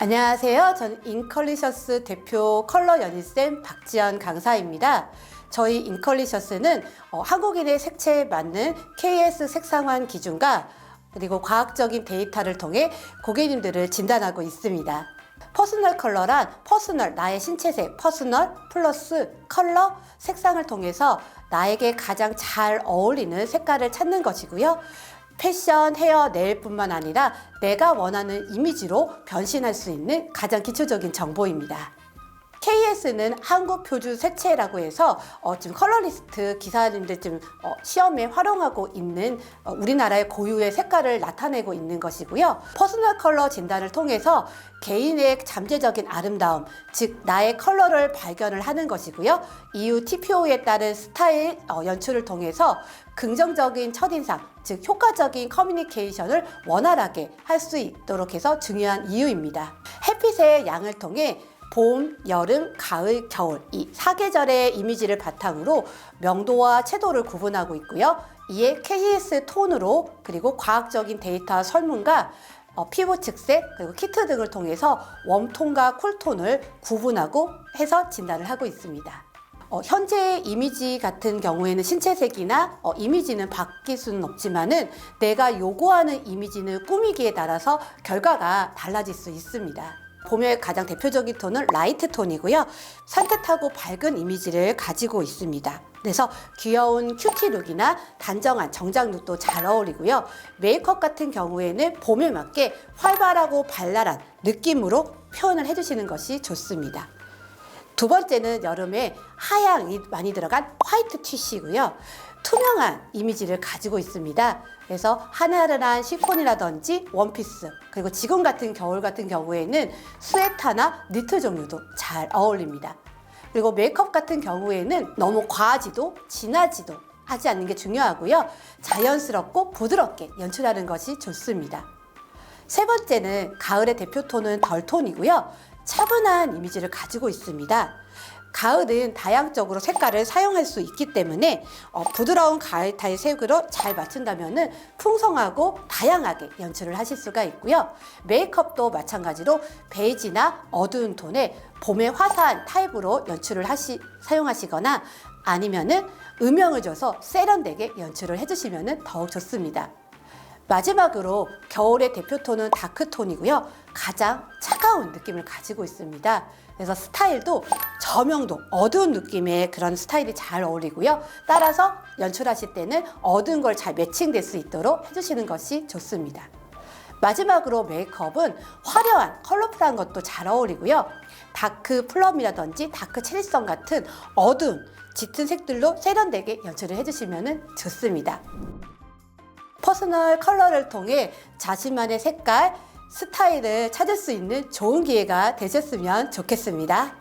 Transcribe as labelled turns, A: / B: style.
A: 안녕하세요. 저는 인컬리셔스 대표 컬러 연희쌤 박지연 강사입니다. 저희 인컬리셔스는 어, 한국인의 색채에 맞는 KS 색상환 기준과 그리고 과학적인 데이터를 통해 고객님들을 진단하고 있습니다. 퍼스널 컬러란 퍼스널, 나의 신체색, 퍼스널 플러스 컬러, 색상을 통해서 나에게 가장 잘 어울리는 색깔을 찾는 것이고요. 패션, 헤어, 네일 뿐만 아니라 내가 원하는 이미지로 변신할 수 있는 가장 기초적인 정보입니다. KS는 한국 표준 색채라고 해서 어, 지금 컬러리스트 기사님들 지금 어, 시험에 활용하고 있는 어, 우리나라의 고유의 색깔을 나타내고 있는 것이고요. 퍼스널 컬러 진단을 통해서 개인의 잠재적인 아름다움, 즉 나의 컬러를 발견을 하는 것이고요. 이후 TPO에 따른 스타일 어, 연출을 통해서 긍정적인 첫인상, 즉 효과적인 커뮤니케이션을 원활하게 할 수 있도록 해서 중요한 이유입니다. 햇빛의 양을 통해 봄, 여름, 가을, 겨울 이 사계절의 이미지를 바탕으로 명도와 채도를 구분하고 있고요. 이에 KS 톤으로 그리고 과학적인 데이터 설문과 어, 피부 측색 그리고 키트 등을 통해서 웜톤과 쿨톤을 구분하고 해서 진단을 하고 있습니다. 어, 현재의 이미지 같은 경우에는 신체색이나 어, 이미지는 바뀔 수는 없지만은 내가 요구하는 이미지는 꾸미기에 따라서 결과가 달라질 수 있습니다. 봄의 가장 대표적인 톤은 라이트 톤이고요. 산뜻하고 밝은 이미지를 가지고 있습니다. 그래서 귀여운 큐티 룩이나 단정한 정장 룩도 잘 어울리고요. 메이크업 같은 경우에는 봄에 맞게 활발하고 발랄한 느낌으로 표현을 해주시는 것이 좋습니다. 두 번째는 여름에 하향이 많이 들어간 화이트 티시고요. 투명한 이미지를 가지고 있습니다. 그래서 하나른한 시폰이라든지 원피스 그리고 지금 같은 겨울 같은 경우에는 스웨터나 니트 종류도 잘 어울립니다. 그리고 메이크업 같은 경우에는 너무 과하지도 진하지도 하지 않는 게 중요하고요. 자연스럽고 부드럽게 연출하는 것이 좋습니다. 세 번째는 가을의 대표 톤은 덜 톤이고요. 차분한 이미지를 가지고 있습니다. 가을은 다양적으로 색깔을 사용할 수 있기 때문에 어, 부드러운 가을 타입 색으로 잘 맞춘다면 풍성하고 다양하게 연출을 하실 수가 있고요. 메이크업도 마찬가지로 베이지나 어두운 톤의 봄의 화사한 타입으로 연출을 하시, 사용하시거나 아니면은 음영을 줘서 세련되게 연출을 해주시면 더욱 좋습니다. 마지막으로 겨울의 대표톤은 다크톤이고요. 가장 차가운 느낌을 가지고 있습니다. 그래서 스타일도 저명도 어두운 느낌의 그런 스타일이 잘 어울리고요. 따라서 연출하실 때는 어두운 걸 잘 매칭될 수 있도록 해주시는 것이 좋습니다. 마지막으로 메이크업은 화려한 컬러풀한 것도 잘 어울리고요. 다크 플럼이라든지 다크 체리성 같은 어두운 짙은 색들로 세련되게 연출을 해주시면 좋습니다. 퍼스널 컬러를 통해 자신만의 색깔, 스타일을 찾을 수 있는 좋은 기회가 되셨으면 좋겠습니다.